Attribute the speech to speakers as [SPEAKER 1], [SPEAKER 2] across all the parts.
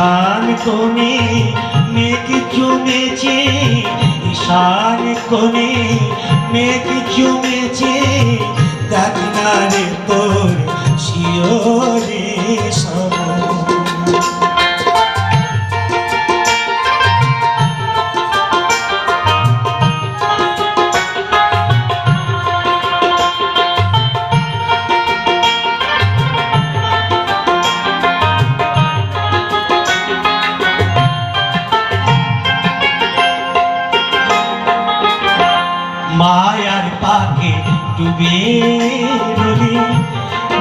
[SPEAKER 1] ঈশান কোণে মেঘ জমেছে ঈশান কোণে মেঘ জমেছে দেখ না রে তোর শিওরে ডুবে রবি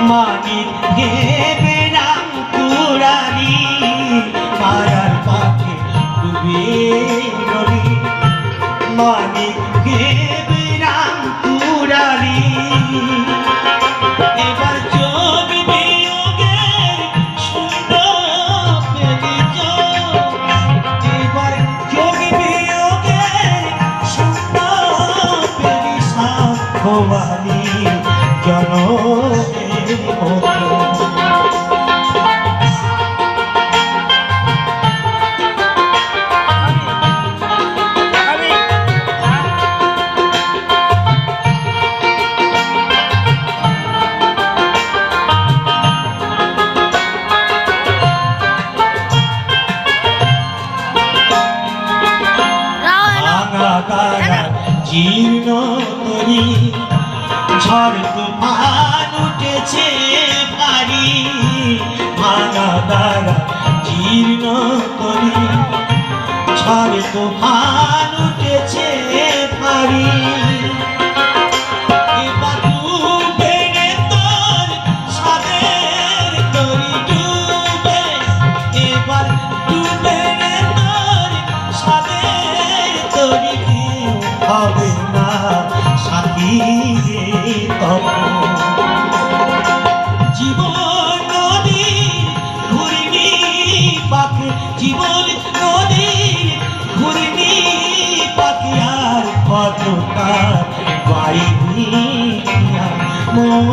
[SPEAKER 1] মাগি ভেবে নাম মারার পাকে ডুবে রবি মানিক ভেবে সাক্ষবাণী জনমের মতো জীর্ণ ঝড় তুফান উঠেছে ভারী ভাঙা গাড়া জীর্ণ করি। ঝড় তুফান উঠেছে ভারী। এবার ডুবে রে নদী ঘুরনি পাখি আর কত মন।